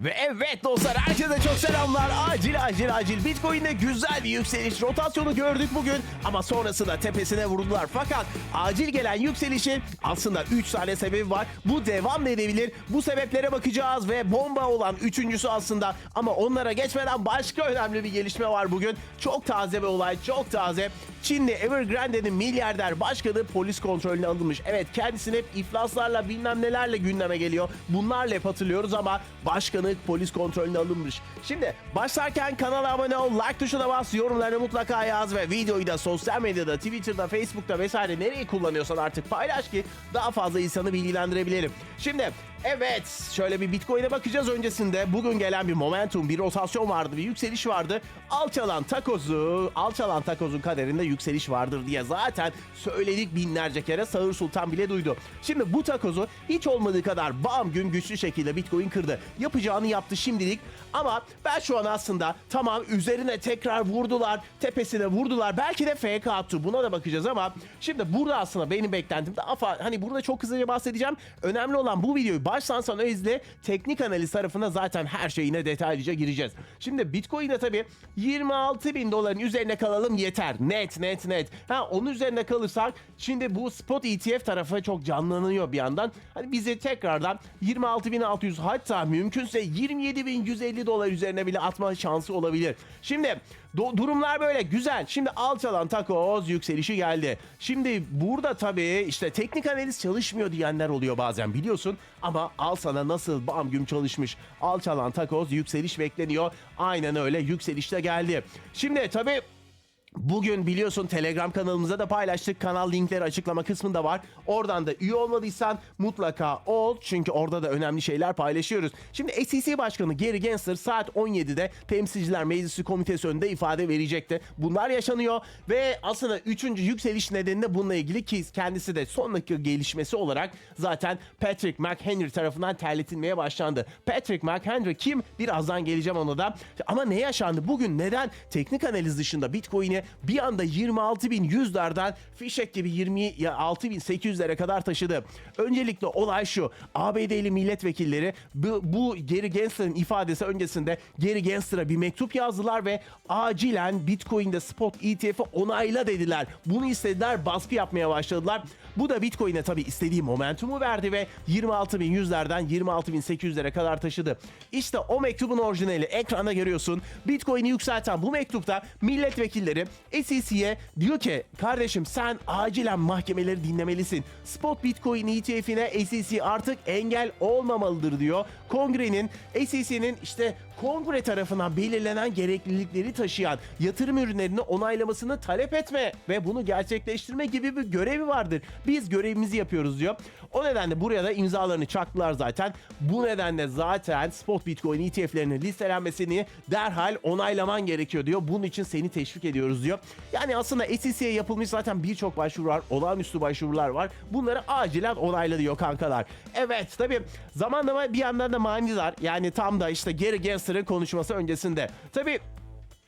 Ve evet dostlar herkese çok selamlar. Acil acil acil Bitcoin'de güzel bir yükseliş rotasyonu gördük bugün. Ama sonrasında tepesine vurdular. Fakat acil gelen yükselişin aslında 3 tane sebebi var. Bu devam edebilir. Bu sebeplere bakacağız ve bomba olan üçüncüsü aslında. Ama onlara geçmeden başka önemli bir gelişme var bugün. Çok taze bir olay çok taze. Çinli Evergrande'nin milyarder başkanı polis kontrolüne alınmış. Evet kendisini hep iflaslarla bilmem nelerle gündeme geliyor. Bunlarla hep hatırlıyoruz ama başkanı polis kontrolüne alınmış. Şimdi başlarken kanala abone ol, like tuşuna bas, yorumlarını mutlaka yaz ve videoyu da sosyal medyada, Twitter'da, Facebook'ta vesaire nereyi kullanıyorsan artık paylaş ki daha fazla insanı bilgilendirebilelim. Şimdi Evet, şöyle bir Bitcoin'e bakacağız öncesinde. Bugün gelen bir momentum, bir rotasyon vardı, bir yükseliş vardı. Alçalan takozu, alçalan takozun kaderinde yükseliş vardır diye zaten söyledik binlerce kere. Sağır Sultan bile duydu. Şimdi bu takozu hiç olmadığı kadar bam gün güçlü şekilde Bitcoin kırdı. Yapacağını yaptı şimdilik. Ama ben şu an aslında tamam üzerine tekrar vurdular, tepesine vurdular. Belki de fake attı. Buna da bakacağız ama şimdi burada aslında benim beklentim daha hani burada çok hızlıca bahsedeceğim. Önemli olan bu videoyu baştan sona izle. Teknik analiz tarafına zaten her şeyine detaylıca gireceğiz. Şimdi Bitcoin'de tabii 26 bin doların üzerine kalalım yeter. Net net net. Ha onun üzerine kalırsak şimdi bu spot ETF tarafı çok canlanıyor bir yandan. Hani bizi tekrardan 26.600 hatta mümkünse 27.150 dolar üzerine bile atma şansı olabilir. Şimdi durumlar böyle güzel. Şimdi alçalan takoz yükselişi geldi. Şimdi burada tabii işte teknik analiz çalışmıyor diyenler oluyor bazen biliyorsun. Ama al sana nasıl bam güm çalışmış. Alçalan takoz yükseliş bekleniyor. Aynen öyle yükselişte geldi. Şimdi tabii Bugün biliyorsun Telegram kanalımıza da paylaştık. Kanal linkleri açıklama kısmında var. Oradan da üye olmadıysan mutlaka ol. Çünkü orada da önemli şeyler paylaşıyoruz. Şimdi SEC Başkanı Gary Gensler saat 17'de Temsilciler Meclisi Komitesi önünde ifade verecekti. Bunlar yaşanıyor ve aslında 3. yükseliş nedeni de bununla ilgili ki kendisi de son dakika gelişmesi olarak zaten Patrick McHenry tarafından terletilmeye başlandı. Patrick McHenry kim? Birazdan geleceğim ona da. Ama ne yaşandı? Bugün neden teknik analiz dışında Bitcoin'i bir anda 26.100'lerden fişek gibi 26.800'lere kadar taşıdı. Öncelikle olay şu. ABD'li milletvekilleri bu, bu Gary Gensler'ın ifadesi öncesinde Gary Gensler'a bir mektup yazdılar ve acilen Bitcoin'de spot ETF'i onayla dediler. Bunu istediler, baskı yapmaya başladılar. Bu da Bitcoin'e tabii istediği momentumu verdi ve 26.100'lerden 26.800'lere kadar taşıdı. İşte o mektubun orijinali ekranda görüyorsun. Bitcoin'i yükselten bu mektupta milletvekilleri SEC'ye diyor ki kardeşim sen acilen mahkemeleri dinlemelisin. Spot Bitcoin ETF'ine SEC artık engel olmamalıdır diyor. Kongrenin SEC'nin işte kongre tarafından belirlenen gereklilikleri taşıyan yatırım ürünlerini onaylamasını talep etme ve bunu gerçekleştirme gibi bir görevi vardır. Biz görevimizi yapıyoruz diyor. O nedenle buraya da imzalarını çaktılar zaten. Bu nedenle zaten spot bitcoin ETF'lerinin listelenmesini derhal onaylaman gerekiyor diyor. Bunun için seni teşvik ediyoruz diyor. Yani aslında SEC'ye yapılmış zaten birçok başvuru var. Olağanüstü başvurular var. Bunları acilen onayla diyor kankalar. Evet tabii zamanlama bir yandan da manidar. Yani tam da işte Gary Gensler'ın konuşması öncesinde. Tabii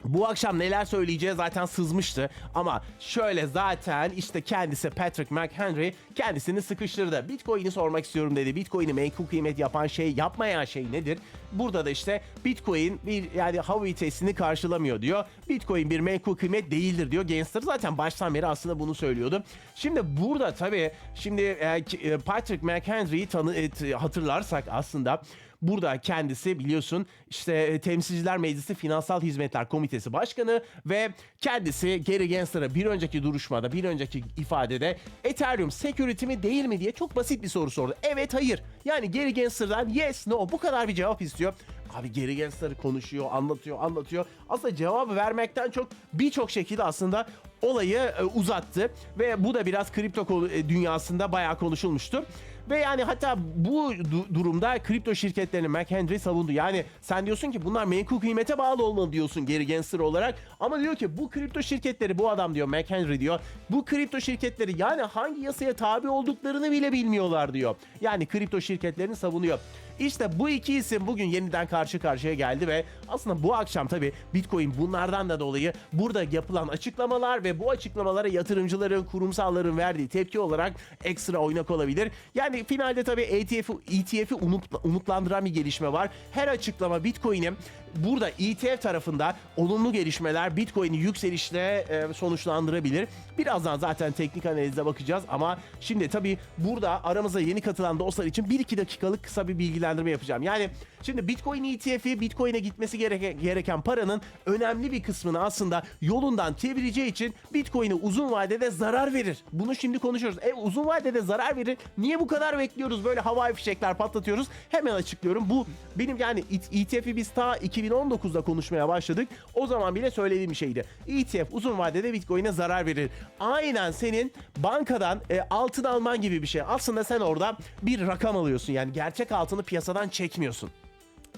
bu akşam neler söyleyeceği zaten sızmıştı ama şöyle zaten işte kendisi Patrick McHenry kendisini sıkıştırdı. Bitcoin'i sormak istiyorum dedi. Bitcoin'i menkul kıymet yapan şey, yapmayan şey nedir? Burada da işte Bitcoin bir yani Howey testini karşılamıyor diyor. Bitcoin bir menkul kıymet değildir diyor. Gensler zaten baştan beri aslında bunu söylüyordu. Şimdi burada tabii şimdi e, e, Patrick McHenry'yi tanı et- hatırlarsak aslında Burada kendisi biliyorsun işte e, Temsilciler Meclisi Finansal Hizmetler Komitesi Başkanı ve kendisi Gary Gensler'a bir önceki duruşmada, bir önceki ifadede Ethereum security mi değil mi diye çok basit bir soru sordu. Evet, hayır. Yani Gary Gensler'dan yes, no bu kadar bir cevap istiyor. Abi Gary Gensler konuşuyor, anlatıyor, anlatıyor. Aslında cevabı vermekten çok birçok şekilde aslında olayı e, uzattı ve bu da biraz kripto e, dünyasında bayağı konuşulmuştu. Ve yani hatta bu du- durumda kripto şirketlerini McHenry savundu. Yani sen diyorsun ki bunlar menkul kıymete bağlı olmalı diyorsun Gary Gensler olarak. Ama diyor ki bu kripto şirketleri bu adam diyor McHenry diyor. Bu kripto şirketleri yani hangi yasaya tabi olduklarını bile bilmiyorlar diyor. Yani kripto şirketlerini savunuyor. İşte bu iki isim bugün yeniden karşı karşıya geldi ve aslında bu akşam tabii Bitcoin bunlardan da dolayı burada yapılan açıklamalar ve bu açıklamalara yatırımcıların, kurumsalların verdiği tepki olarak ekstra oynak olabilir. Yani finalde tabii ETF'i umut- umutlandıran bir gelişme var. Her açıklama Bitcoin'in burada ETF tarafında olumlu gelişmeler Bitcoin'i yükselişle e, sonuçlandırabilir. Birazdan zaten teknik analize bakacağız ama şimdi tabii burada aramıza yeni katılan dostlar için 1-2 dakikalık kısa bir bilgilendirme yapacağım. Yani şimdi Bitcoin ETF'i Bitcoin'e gitmesi gereken, gereken paranın önemli bir kısmını aslında yolundan çevireceği için Bitcoin'e uzun vadede zarar verir. Bunu şimdi konuşuyoruz. E uzun vadede zarar verir. Niye bu kadar bekliyoruz? Böyle havai fişekler patlatıyoruz. Hemen açıklıyorum. Bu benim yani ETF'i biz ta 2019'da konuşmaya başladık. O zaman bile söylediğim şeydi. ETF uzun vadede Bitcoin'e zarar verir. Aynen senin bankadan e, altın alman gibi bir şey. Aslında sen orada bir rakam alıyorsun. Yani gerçek altını piyasadan çekmiyorsun.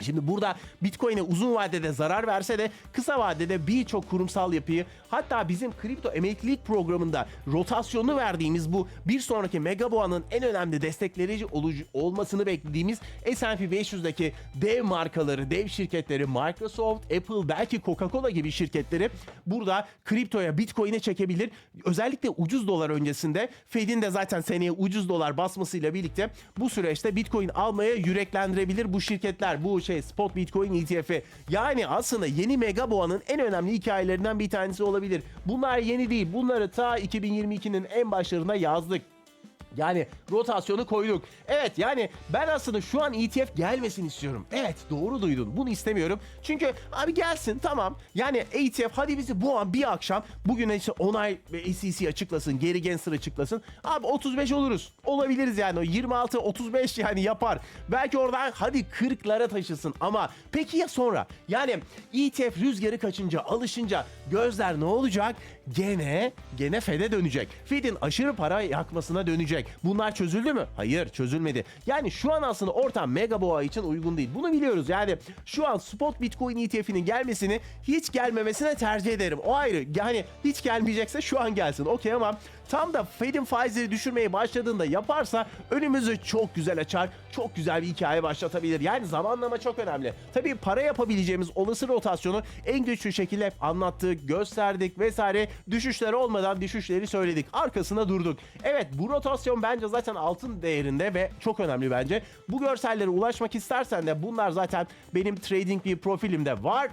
Şimdi burada Bitcoin'e uzun vadede zarar verse de kısa vadede birçok kurumsal yapıyı hatta bizim kripto emeklilik programında rotasyonunu verdiğimiz bu bir sonraki mega boğanın en önemli destekleyici olmasını beklediğimiz S&P 500'deki dev markaları, dev şirketleri Microsoft, Apple, belki Coca-Cola gibi şirketleri burada kriptoya, Bitcoin'e çekebilir. Özellikle ucuz dolar öncesinde Fed'in de zaten seneye ucuz dolar basmasıyla birlikte bu süreçte Bitcoin almaya yüreklendirebilir bu şirketler. Bu şey spot Bitcoin ETF'i. Yani aslında yeni mega boğanın en önemli hikayelerinden bir tanesi olabilir. Bunlar yeni değil. Bunları ta 2022'nin en başlarında yazdık. Yani rotasyonu koyduk. Evet yani ben aslında şu an ETF gelmesin istiyorum. Evet doğru duydun. Bunu istemiyorum. Çünkü abi gelsin tamam. Yani ETF hadi bizi bu an bir akşam bugün işte onay SEC açıklasın. Geri Gensler açıklasın. Abi 35 oluruz. Olabiliriz yani. O 26 35 yani yapar. Belki oradan hadi 40'lara taşısın ama peki ya sonra? Yani ETF rüzgarı kaçınca alışınca gözler ne olacak? Gene gene Fed'e dönecek. Fed'in aşırı para yakmasına dönecek. Bunlar çözüldü mü? Hayır çözülmedi. Yani şu an aslında ortam mega boğa için uygun değil. Bunu biliyoruz. Yani şu an spot Bitcoin ETF'inin gelmesini hiç gelmemesine tercih ederim. O ayrı. Yani hiç gelmeyecekse şu an gelsin. Okey ama tam da Fed'in faizleri düşürmeye başladığında yaparsa önümüzü çok güzel açar. Çok güzel bir hikaye başlatabilir. Yani zamanlama çok önemli. Tabii para yapabileceğimiz olası rotasyonu en güçlü şekilde anlattık, gösterdik vesaire. Düşüşler olmadan düşüşleri söyledik. Arkasında durduk. Evet bu rotasyon bence zaten altın değerinde ve çok önemli bence. Bu görsellere ulaşmak istersen de bunlar zaten benim trading bir profilimde var.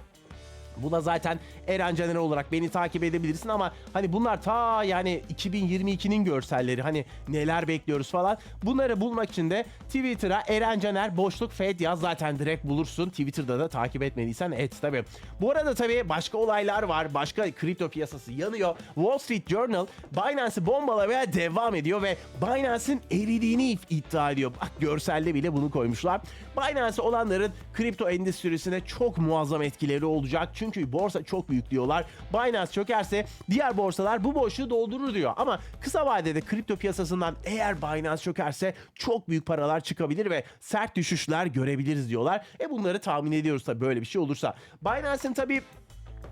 Buna zaten Eren Caner olarak beni takip edebilirsin ama hani bunlar ta yani 2022'nin görselleri hani neler bekliyoruz falan. Bunları bulmak için de Twitter'a Eren Caner boşluk Fed yaz zaten direkt bulursun. Twitter'da da takip etmediysen et tabii. Bu arada tabii başka olaylar var. Başka kripto piyasası yanıyor. Wall Street Journal Binance'i bombalamaya devam ediyor ve Binance'in eridiğini iddia ediyor. Bak görselde bile bunu koymuşlar. Binance olanların kripto endüstrisine çok muazzam etkileri olacak. Çünkü borsa çok büyük diyorlar. Binance çökerse diğer borsalar bu boşluğu doldurur diyor. Ama kısa vadede kripto piyasasından eğer Binance çökerse çok büyük paralar çıkabilir ve sert düşüşler görebiliriz diyorlar. E bunları tahmin ediyoruz tabii böyle bir şey olursa. Binance'in tabii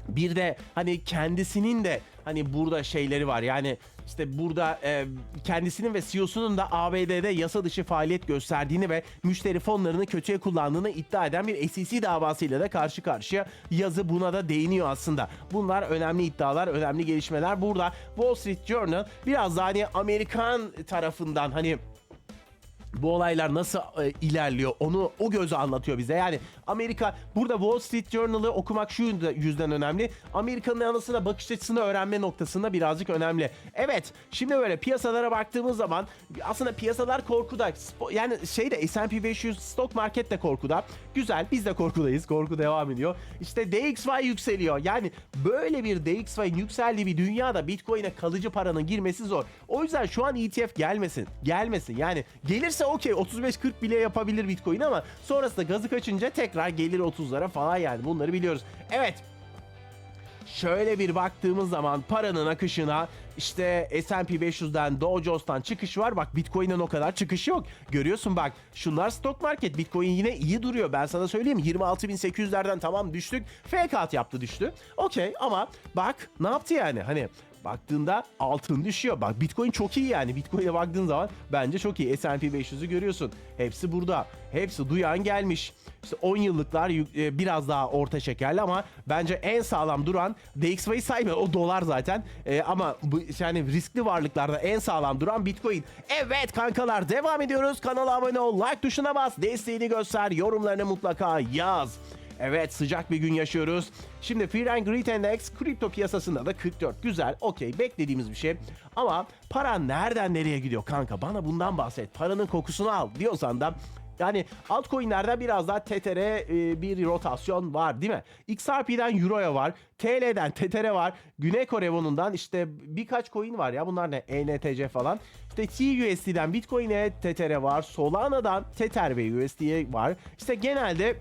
bir de hani kendisinin de hani burada şeyleri var. Yani işte burada e, kendisinin ve CEO'sunun da ABD'de yasa dışı faaliyet gösterdiğini ve müşteri fonlarını kötüye kullandığını iddia eden bir SEC davasıyla da karşı karşıya yazı buna da değiniyor aslında. Bunlar önemli iddialar, önemli gelişmeler. Burada Wall Street Journal biraz daha hani Amerikan tarafından hani bu olaylar nasıl e, ilerliyor onu o gözü anlatıyor bize. Yani Amerika burada Wall Street Journal'ı okumak şu yüzden- önemli. Amerika'nın anısına bakış açısını öğrenme noktasında birazcık önemli. Evet şimdi böyle piyasalara baktığımız zaman aslında piyasalar korkuda. Yani şeyde S&P 500 stock market de korkuda. Güzel biz de korkudayız. Korku devam ediyor. İşte DXY yükseliyor. Yani böyle bir DXY'nin yükseldiği bir dünyada Bitcoin'e kalıcı paranın girmesi zor. O yüzden şu an ETF gelmesin. Gelmesin. Yani gelirse okey 35-40 bile yapabilir Bitcoin ama sonrasında gazı kaçınca tekrar gelir 30'lara falan yani bunları biliyoruz. Evet şöyle bir baktığımız zaman paranın akışına işte S&P 500'den Dow Jones'tan çıkış var. Bak Bitcoin'den o kadar çıkış yok. Görüyorsun bak şunlar stock market. Bitcoin yine iyi duruyor. Ben sana söyleyeyim 26.800'lerden tamam düştük. Fake out yaptı düştü. Okey ama bak ne yaptı yani hani baktığında altın düşüyor. Bak Bitcoin çok iyi yani. Bitcoin'e baktığın zaman bence çok iyi. S&P 500'ü görüyorsun. Hepsi burada. Hepsi duyan gelmiş. İşte 10 yıllıklar e, biraz daha orta şekerli ama bence en sağlam duran DXY'yi sayma o dolar zaten. E, ama bu yani riskli varlıklarda en sağlam duran Bitcoin. Evet kankalar devam ediyoruz. Kanala abone ol, like tuşuna bas, desteğini göster, yorumlarını mutlaka yaz. Evet sıcak bir gün yaşıyoruz. Şimdi Fear and Greed Index kripto piyasasında da 44. Güzel, okey beklediğimiz bir şey. Ama para nereden nereye gidiyor kanka? Bana bundan bahset. Paranın kokusunu al diyorsan da yani altcoin'lerde biraz daha TTR'e e, bir rotasyon var değil mi? XRP'den Euro'ya var. TL'den TTR var. Güney Kore Won'undan işte birkaç coin var ya. Bunlar ne? ENTC falan. İşte TUSD'den Bitcoin'e TTR var. Solana'dan Tether ve USD'ye var. İşte genelde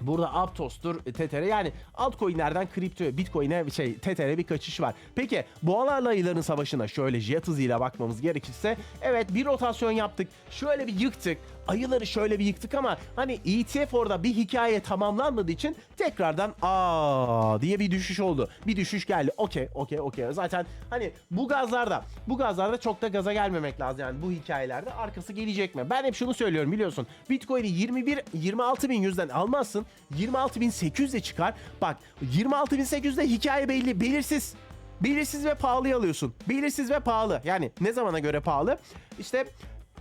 Burada Aptos'tur, Tether'e yani altcoin'lerden kripto, Bitcoin'e şey Tether'e bir kaçış var. Peki boğalarla ayıların savaşına şöyle jet hızıyla bakmamız gerekirse evet bir rotasyon yaptık. Şöyle bir yıktık. Ayıları şöyle bir yıktık ama hani ETF orada bir hikaye tamamlanmadığı için tekrardan aa diye bir düşüş oldu. Bir düşüş geldi. Okey, okey, okey. Zaten hani bu gazlarda, bu gazlarda çok da gaza gelmemek lazım yani bu hikayelerde arkası gelecek mi? Ben hep şunu söylüyorum biliyorsun. Bitcoin'i 21 26 bin yüzden almazsın. 26 bin 800'e çıkar. Bak 26 bin 800'de hikaye belli, belirsiz. Belirsiz ve pahalıya alıyorsun. Belirsiz ve pahalı. Yani ne zamana göre pahalı? İşte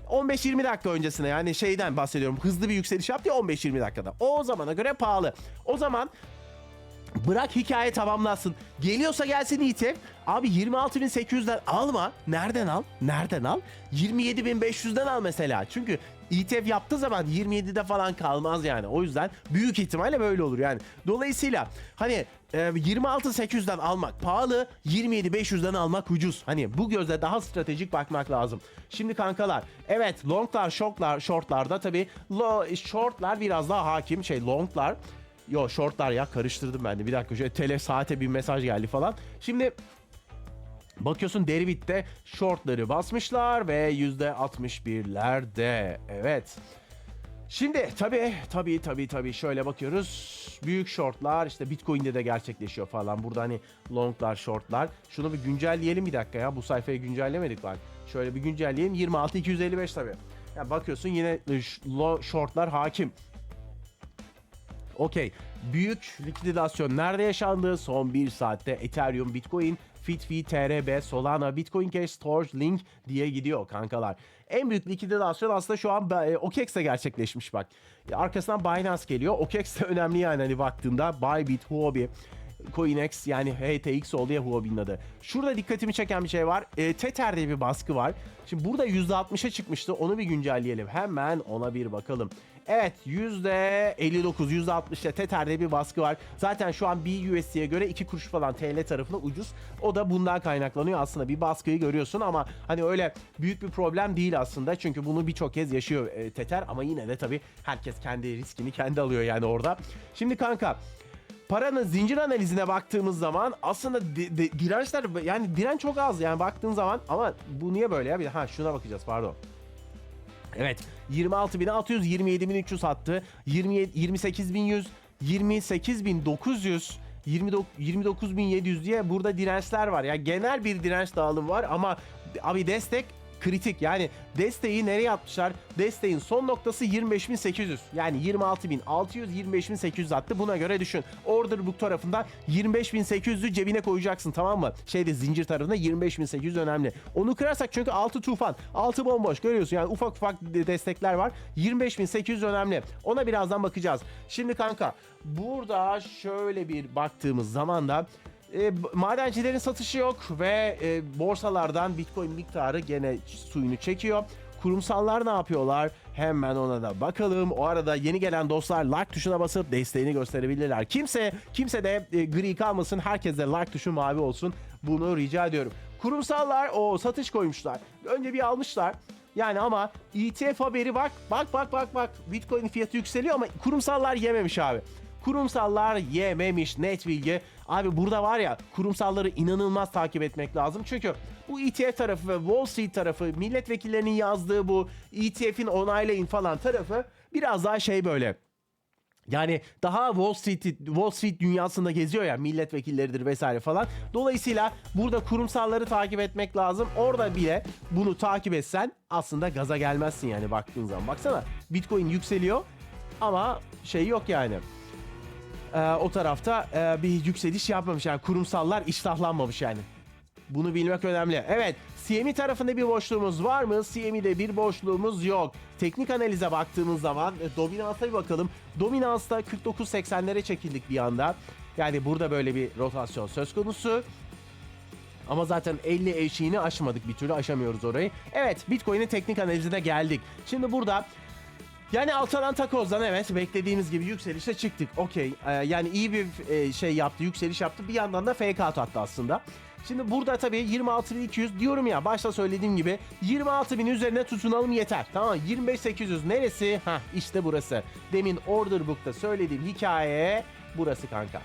15-20 dakika öncesine yani şeyden bahsediyorum. Hızlı bir yükseliş yaptı ya 15-20 dakikada. O zamana göre pahalı. O zaman Bırak hikaye tamamlansın. Geliyorsa gelsin ETF. Abi 26.800'den alma. Nereden al? Nereden al? 27.500'den al mesela. Çünkü ETF yaptığı zaman 27'de falan kalmaz yani. O yüzden büyük ihtimalle böyle olur yani. Dolayısıyla hani e, 26.800'den almak pahalı, 27.500'den almak ucuz. Hani bu gözle daha stratejik bakmak lazım. Şimdi kankalar, evet longlar, shortlar, shortlarda tabii lo, shortlar biraz daha hakim. Şey longlar Yo shortlar ya karıştırdım ben de. Bir dakika şöyle tele saate bir mesaj geldi falan. Şimdi bakıyorsun Deribit'te shortları basmışlar ve %61'lerde. Evet. Şimdi tabii tabii tabii tabii şöyle bakıyoruz. Büyük shortlar işte Bitcoin'de de gerçekleşiyor falan. Burada hani longlar, shortlar. Şunu bir güncelleyelim bir dakika ya. Bu sayfayı güncellemedik bak. Şöyle bir güncelleyelim. 26 255 tabii. Ya bakıyorsun yine shortlar hakim. Okey. Büyük likidasyon nerede yaşandı? Son bir saatte Ethereum, Bitcoin, Fitfi, TRB, Solana, Bitcoin Cash, Storage, Link diye gidiyor kankalar. En büyük likidasyon aslında şu an e, OKEX'te gerçekleşmiş bak. Arkasından Binance geliyor. OKEX de önemli yani hani baktığında Bybit, Huobi, Coinex yani HTX oldu ya Huobi'nin adı. Şurada dikkatimi çeken bir şey var. E, Tether'de bir baskı var. Şimdi burada %60'a çıkmıştı. Onu bir güncelleyelim. Hemen ona bir bakalım. Evet %59, %60'da Tether'de bir baskı var. Zaten şu an BUSD'ye göre 2 kuruş falan TL tarafına ucuz. O da bundan kaynaklanıyor aslında. Bir baskıyı görüyorsun ama hani öyle büyük bir problem değil aslında. Çünkü bunu birçok kez yaşıyor e, Tether ama yine de tabii herkes kendi riskini kendi alıyor yani orada. Şimdi kanka paranın zincir analizine baktığımız zaman aslında di- di- dirençler yani direnç çok az yani baktığın zaman ama bu niye böyle ya bir ha şuna bakacağız pardon. Evet 26.600 27.300 attı. 27 28.100 28.900 29.700 diye burada dirençler var. Yani genel bir direnç dağılımı var ama abi destek kritik. Yani desteği nereye atmışlar? Desteğin son noktası 25.800. Yani 26.600 25.800 attı. Buna göre düşün. Order book tarafında 25.800'ü cebine koyacaksın tamam mı? Şeyde zincir tarafında 25.800 önemli. Onu kırarsak çünkü 6 tufan. 6 bomboş görüyorsun yani ufak ufak de- destekler var. 25.800 önemli. Ona birazdan bakacağız. Şimdi kanka burada şöyle bir baktığımız zaman da e, madencilerin satışı yok ve e, borsalardan Bitcoin miktarı gene suyunu çekiyor. Kurumsallar ne yapıyorlar? Hemen ona da bakalım. O arada yeni gelen dostlar like tuşuna basıp desteğini gösterebilirler. Kimse kimse de e, gri kalmasın. Herkes de like tuşu mavi olsun. Bunu rica ediyorum. Kurumsallar o satış koymuşlar. Önce bir almışlar. Yani ama ETF haberi bak bak bak bak bak Bitcoin fiyatı yükseliyor ama kurumsallar yememiş abi. Kurumsallar yememiş net bilgi. Abi burada var ya kurumsalları inanılmaz takip etmek lazım. Çünkü bu ETF tarafı ve Wall Street tarafı milletvekillerinin yazdığı bu ETF'in onaylayın falan tarafı biraz daha şey böyle Yani daha Wall Street Wall Street dünyasında geziyor ya milletvekilleridir vesaire falan. Dolayısıyla burada kurumsalları takip etmek lazım. Orada bile bunu takip etsen aslında gaza gelmezsin yani baktığın zaman. Baksana Bitcoin yükseliyor ama şey yok yani. Ee, o tarafta e, bir yükseliş yapmamış yani kurumsallar iştahlanmamış yani. Bunu bilmek önemli. Evet, CME tarafında bir boşluğumuz var mı? CME'de bir boşluğumuz yok. Teknik analize baktığımız zaman e, dominansa bir bakalım. Dominansta 49.80'lere çekildik bir anda. Yani burada böyle bir rotasyon söz konusu. Ama zaten 50 eşiğini aşmadık bir türlü aşamıyoruz orayı. Evet Bitcoin'in teknik analizine geldik. Şimdi burada yani Altaran Takoz'dan evet beklediğimiz gibi yükselişe çıktık. Okey Ee, yani iyi bir e, şey yaptı yükseliş yaptı bir yandan da out attı aslında. Şimdi burada tabii 26.200 diyorum ya başta söylediğim gibi 26.000 üzerine tutunalım yeter. Tamam 25.800 neresi? Hah işte burası. Demin order book'ta söylediğim hikaye burası kanka.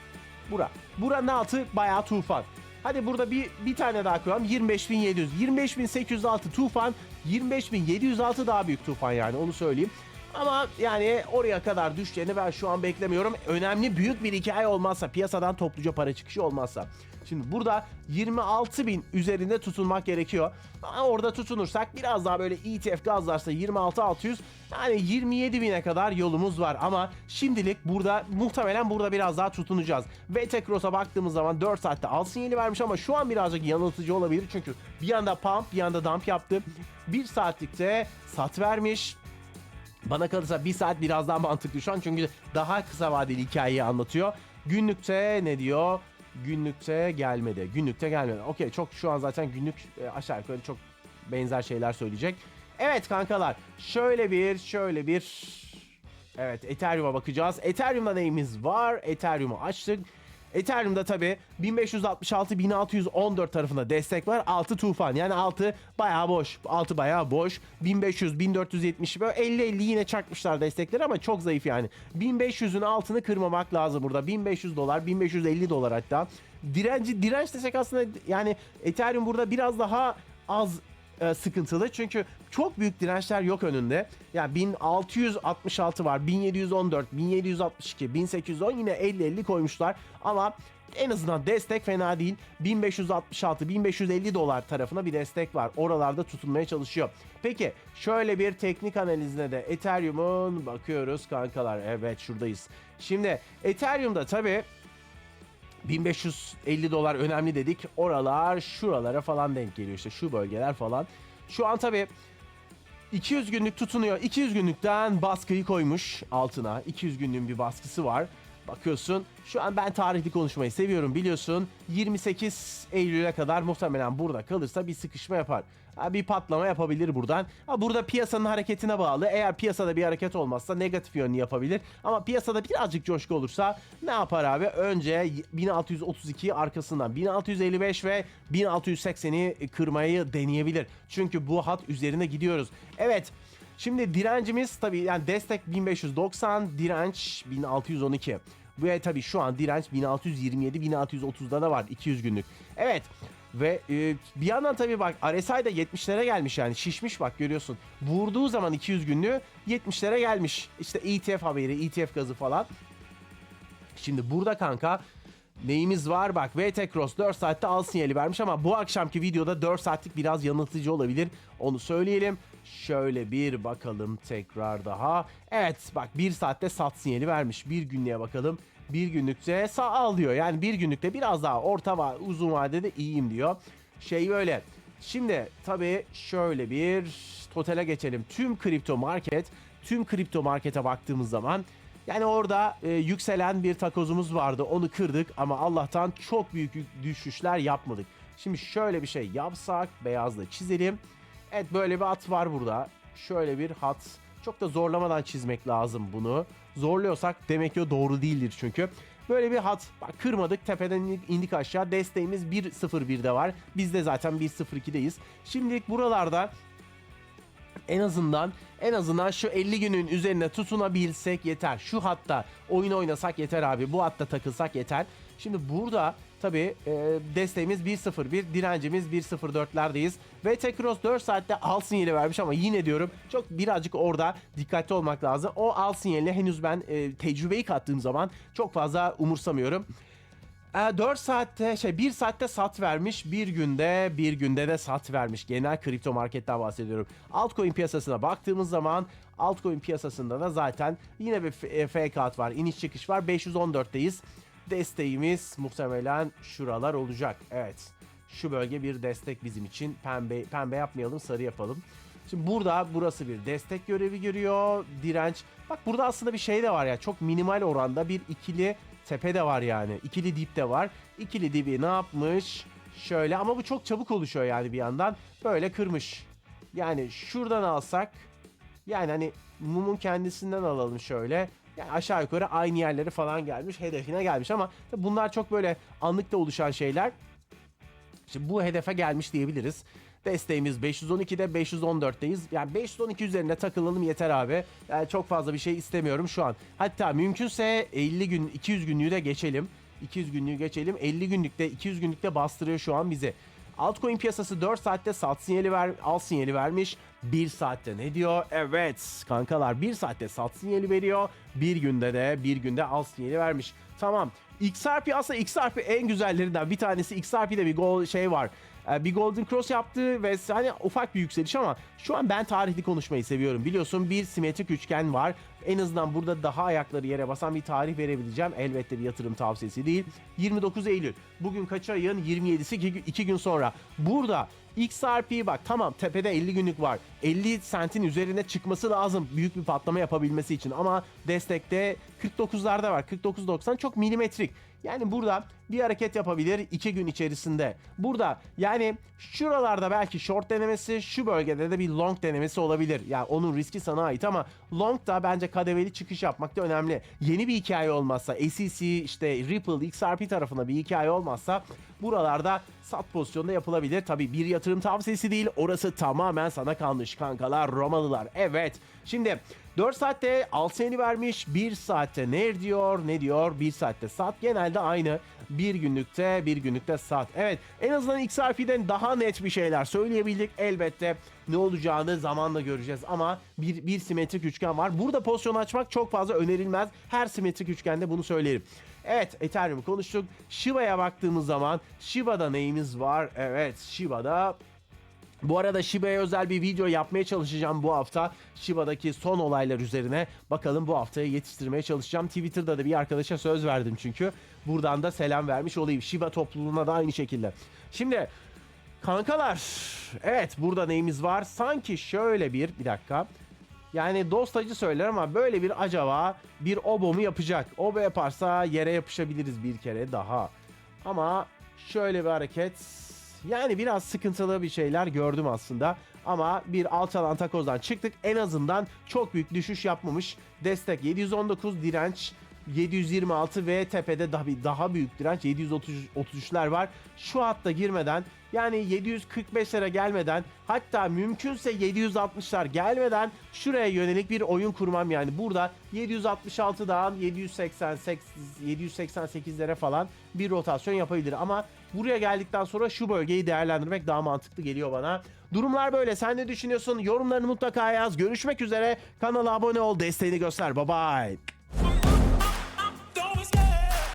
Bura. Buranın altı bayağı tufan. Hadi burada bir bir tane daha koyalım. 25.700. 25.806 tufan. 25.706 daha büyük tufan yani onu söyleyeyim. Ama yani oraya kadar düşeceğini ben şu an beklemiyorum. Önemli büyük bir hikaye olmazsa, piyasadan topluca para çıkışı olmazsa. Şimdi burada 26 bin üzerinde tutunmak gerekiyor. Ama orada tutunursak biraz daha böyle ETF gazlarsa 26-600 yani 27 bine kadar yolumuz var. Ama şimdilik burada muhtemelen burada biraz daha tutunacağız. VT Cross'a baktığımız zaman 4 saatte al sinyali vermiş ama şu an birazcık yanıltıcı olabilir. Çünkü bir yanda pump bir yanda dump yaptı. 1 saatlikte sat vermiş. Bana kalırsa bir saat biraz daha mantıklı şu an çünkü daha kısa vadeli hikayeyi anlatıyor. Günlükte ne diyor? Günlükte gelmedi. Günlükte gelmedi. Okey çok şu an zaten günlük e, aşağı yukarı çok benzer şeyler söyleyecek. Evet kankalar şöyle bir şöyle bir Evet Ethereum'a bakacağız. Ethereum'da neyimiz var? Ethereum'u açtık. Ethereum'da tabi 1566-1614 tarafında destek var. 6 tufan yani 6 bayağı boş. 6 bayağı boş. 1500, 1470 böyle 50-50 yine çakmışlar destekleri ama çok zayıf yani. 1500'ün altını kırmamak lazım burada. 1500 dolar, 1550 dolar hatta. Direnci, direnç desek aslında yani Ethereum burada biraz daha az e, sıkıntılı. Çünkü çok büyük dirençler yok önünde. Yani 1666 var, 1714, 1762, 1810 yine 50-50 koymuşlar. Ama en azından destek fena değil. 1566, 1550 dolar tarafına bir destek var. Oralarda tutunmaya çalışıyor. Peki şöyle bir teknik analizine de Ethereum'un bakıyoruz kankalar. Evet şuradayız. Şimdi Ethereum'da tabii 1550 dolar önemli dedik. Oralar şuralara falan denk geliyor işte şu bölgeler falan. Şu an tabii 200 günlük tutunuyor. 200 günlükten baskıyı koymuş altına. 200 günlüğün bir baskısı var. Bakıyorsun şu an ben tarihli konuşmayı seviyorum biliyorsun. 28 Eylül'e kadar muhtemelen burada kalırsa bir sıkışma yapar. Bir patlama yapabilir buradan. Burada piyasanın hareketine bağlı. Eğer piyasada bir hareket olmazsa negatif yönlü yapabilir. Ama piyasada birazcık coşku olursa ne yapar abi? Önce 1632 arkasından 1655 ve 1680'i kırmayı deneyebilir. Çünkü bu hat üzerine gidiyoruz. Evet Şimdi direncimiz tabii yani destek 1590, direnç 1612. Ve tabii şu an direnç 1627, 1630'da da var 200 günlük. Evet ve e, bir yandan tabii bak RSI de 70'lere gelmiş yani şişmiş bak görüyorsun. Vurduğu zaman 200 günlüğü 70'lere gelmiş. İşte ETF haberi, ETF gazı falan. Şimdi burada kanka neyimiz var? Bak VT Cross 4 saatte al sinyali vermiş ama bu akşamki videoda 4 saatlik biraz yanıltıcı olabilir. Onu söyleyelim. Şöyle bir bakalım tekrar daha. Evet bak 1 saatte sat sinyali vermiş. Bir günlüğe bakalım. Bir günlükte sağ al diyor. Yani bir günlükte biraz daha orta va uzun vadede iyiyim diyor. Şey böyle. Şimdi tabii şöyle bir totale geçelim. Tüm kripto market, tüm kripto markete baktığımız zaman yani orada e, yükselen bir takozumuz vardı. Onu kırdık ama Allah'tan çok büyük düşüşler yapmadık. Şimdi şöyle bir şey yapsak beyazla çizelim. Evet böyle bir hat var burada. Şöyle bir hat. Çok da zorlamadan çizmek lazım bunu. Zorluyorsak demek ki o doğru değildir çünkü. Böyle bir hat. Bak kırmadık. Tepeden indik aşağı. Desteğimiz 1.01'de var. Biz de zaten 1.02'deyiz. Şimdilik buralarda en azından en azından şu 50 günün üzerine tutunabilsek yeter. Şu hatta oyun oynasak yeter abi. Bu hatta takılsak yeter. Şimdi burada Tabii e, desteğimiz 1.01, direncimiz 1.04'lerdeyiz. VT Cross 4 saatte al sinyali vermiş ama yine diyorum çok birazcık orada dikkatli olmak lazım. O al sinyalini henüz ben e, tecrübeyi kattığım zaman çok fazla umursamıyorum. E, 4 saatte şey 1 saatte sat vermiş bir günde bir günde de sat vermiş genel kripto marketten bahsediyorum. Altcoin piyasasına baktığımız zaman altcoin piyasasında da zaten yine bir fake out var iniş çıkış var 514'teyiz. Desteğimiz muhtemelen şuralar olacak. Evet. Şu bölge bir destek bizim için. Pembe pembe yapmayalım, sarı yapalım. Şimdi burada burası bir destek görevi görüyor. Direnç. Bak burada aslında bir şey de var ya. Çok minimal oranda bir ikili tepe de var yani. İkili dip de var. İkili dibi ne yapmış? Şöyle ama bu çok çabuk oluşuyor yani bir yandan. Böyle kırmış. Yani şuradan alsak yani hani mumun kendisinden alalım şöyle. Yani aşağı yukarı aynı yerleri falan gelmiş. Hedefine gelmiş ama bunlar çok böyle anlıkta oluşan şeyler. Şimdi bu hedefe gelmiş diyebiliriz. Desteğimiz 512'de 514'teyiz. Yani 512 üzerinde takılalım yeter abi. Yani çok fazla bir şey istemiyorum şu an. Hatta mümkünse 50 gün 200 günlüğü de geçelim. 200 günlüğü geçelim. 50 günlükte 200 günlükte bastırıyor şu an bizi. Altcoin piyasası 4 saatte sat sinyali ver, al sinyali vermiş. 1 saatte ne diyor? Evet kankalar 1 saatte sat sinyali veriyor. Bir günde de bir günde al sinyali vermiş. Tamam. XRP aslında XRP en güzellerinden bir tanesi. XRP'de bir gol şey var. Ee, Bir Golden Cross yaptı ve hani ufak bir yükseliş ama şu an ben tarihli konuşmayı seviyorum. Biliyorsun bir simetrik üçgen var. En azından burada daha ayakları yere basan bir tarih verebileceğim. Elbette bir yatırım tavsiyesi değil. 29 Eylül. Bugün kaç ayın? 27'si 2 gün sonra. Burada XRP bak tamam tepede 50 günlük var. 50 sentin üzerine çıkması lazım büyük bir patlama yapabilmesi için ama destekte 49'larda var. 49.90 çok milimetrik. Yani burada bir hareket yapabilir 2 gün içerisinde. Burada yani şuralarda belki short denemesi, şu bölgede de bir long denemesi olabilir. Yani onun riski sana ait ama long da bence kademeli çıkış yapmak da önemli. Yeni bir hikaye olmazsa, SEC işte Ripple, XRP tarafına bir hikaye olmazsa buralarda sat pozisyonda yapılabilir. Tabii bir yatırım tavsiyesi değil. Orası tamamen sana kalmış kankalar, Romalılar. Evet. Şimdi 4 saatte al seni vermiş. 1 saatte ne diyor? Ne diyor? 1 saatte sat. Genelde aynı. Bir günlükte, bir günlükte sat. Evet. En azından XRP'den daha net bir şeyler söyleyebildik. Elbette ne olacağını zamanla göreceğiz ama bir, bir simetrik üçgen var. Burada pozisyon açmak çok fazla önerilmez. Her simetrik üçgende bunu söylerim. Evet Ethereum konuştuk. Shiba'ya baktığımız zaman Shiba'da neyimiz var? Evet Shiba'da bu arada Shiba'ya özel bir video yapmaya çalışacağım bu hafta. Shiba'daki son olaylar üzerine bakalım bu haftaya yetiştirmeye çalışacağım. Twitter'da da bir arkadaşa söz verdim çünkü. Buradan da selam vermiş olayım. Shiba topluluğuna da aynı şekilde. Şimdi kankalar evet burada neyimiz var? Sanki şöyle bir bir dakika. Yani dost acı söyler ama böyle bir acaba bir obo mu yapacak? Obo yaparsa yere yapışabiliriz bir kere daha. Ama şöyle bir hareket yani biraz sıkıntılı bir şeyler gördüm aslında. Ama bir alçalan takozdan çıktık. En azından çok büyük düşüş yapmamış. Destek 719 direnç 726 ve tepede daha, daha büyük direnç 733'ler var. Şu hatta girmeden yani 745'lere gelmeden hatta mümkünse 760'lar gelmeden şuraya yönelik bir oyun kurmam yani. Burada 766'dan 788 788'lere falan bir rotasyon yapabilir ama buraya geldikten sonra şu bölgeyi değerlendirmek daha mantıklı geliyor bana. Durumlar böyle. Sen ne düşünüyorsun? Yorumlarını mutlaka yaz. Görüşmek üzere. Kanala abone ol. Desteğini göster. Bye bye.